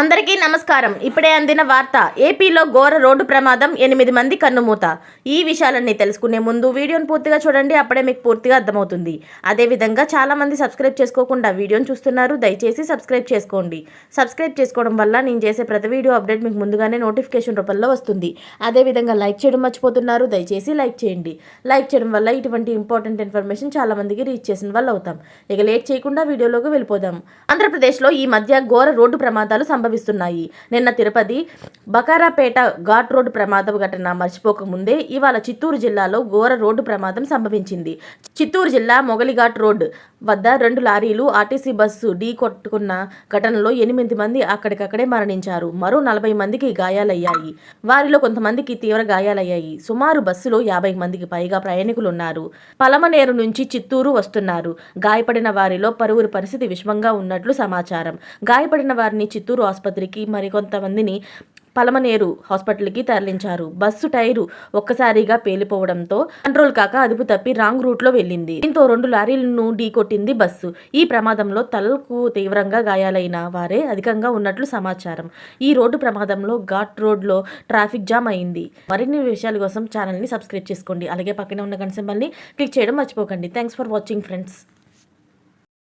అందరికీ నమస్కారం. ఇప్పుడే అందిన వార్త ఏపీలో ఘోర రోడ్డు ప్రమాదం ఎనిమిది మంది కన్నుమూత. ఈ విషయాలన్నీ తెలుసుకునే ముందు వీడియోను పూర్తిగా చూడండి అప్పుడే మీకు పూర్తిగా అర్థమవుతుంది. అదేవిధంగా చాలామంది సబ్స్క్రైబ్ చేసుకోకుండా వీడియోను చూస్తున్నారు దయచేసి సబ్స్క్రైబ్ చేసుకోండి. సబ్స్క్రైబ్ చేసుకోవడం వల్ల నేను చేసే ప్రతి వీడియో అప్డేట్ మీకు ముందుగానే నోటిఫికేషన్ రూపంలో వస్తుంది. అదేవిధంగా లైక్ చేయడం మర్చిపోతున్నారు దయచేసి లైక్ చేయండి. లైక్ చేయడం వల్ల ఇటువంటి ఇంపార్టెంట్ ఇన్ఫర్మేషన్ చాలామందికి రీచ్ చేసిన వాళ్ళు అవుతాం ఇక లేట్ చేయకుండా వీడియోలోకి వెళ్ళిపోదాం. ఆంధ్రప్రదేశ్లో ఈ మధ్య ఘోర రోడ్డు ప్రమాదాలు సంభవిస్తున్నాయి. నిన్న తిరుపతి బకారాపేట ఘాట్ రోడ్డు ప్రమాదం ఘటన మర్చిపోకముందే ఇవాళ చిత్తూరు జిల్లాలో ఘోర రోడ్డు ప్రమాదం సంభవించింది. చిత్తూరు జిల్లా మొగలిఘాట్ రోడ్ వద్ద రెండు లారీలు ఆర్టీసీ బస్సు ఢీ కొట్టుకున్న ఘటనలో ఎనిమిది మంది అక్కడికక్కడే మరణించారు. మరో నలభై మందికి గాయాలయ్యాయి. వారిలో కొంతమందికి తీవ్ర గాయాలయ్యాయి. సుమారు బస్సులో యాభై మందికి పైగా ప్రయాణికులు ఉన్నారు పలమనేరు నుంచి చిత్తూరు వస్తున్నారు. గాయపడిన వారిలో పలువురి పరిస్థితి విషమంగా ఉన్నట్లు సమాచారం. గాయపడిన వారిని చిత్తూరు ఆసుపత్రికి మరికొంతమందిని పలమనేరు హాస్పిటల్కి తరలించారు. బస్సు టైరు ఒక్కసారిగా పేలిపోవడంతో కంట్రోల్ కాక అదుపు తప్పి రాంగ్ రూట్లో వెళ్ళింది. దీంతో రెండు లారీలను ఢీకొట్టింది బస్సు. ఈ ప్రమాదంలో తలకు తీవ్రంగా గాయాలైన వారే అధికంగా ఉన్నట్లు సమాచారం. ఈ రోడ్డు ప్రమాదంలో ఘాట్ రోడ్లో ట్రాఫిక్ జామ్ అయింది. మరిన్ని విషయాల కోసం ఛానల్ని సబ్స్క్రైబ్ చేసుకోండి. అలాగే పక్కనే ఉన్న గంట సింబల్ని క్లిక్ చేయడం మర్చిపోకండి. Thanks for watching friends.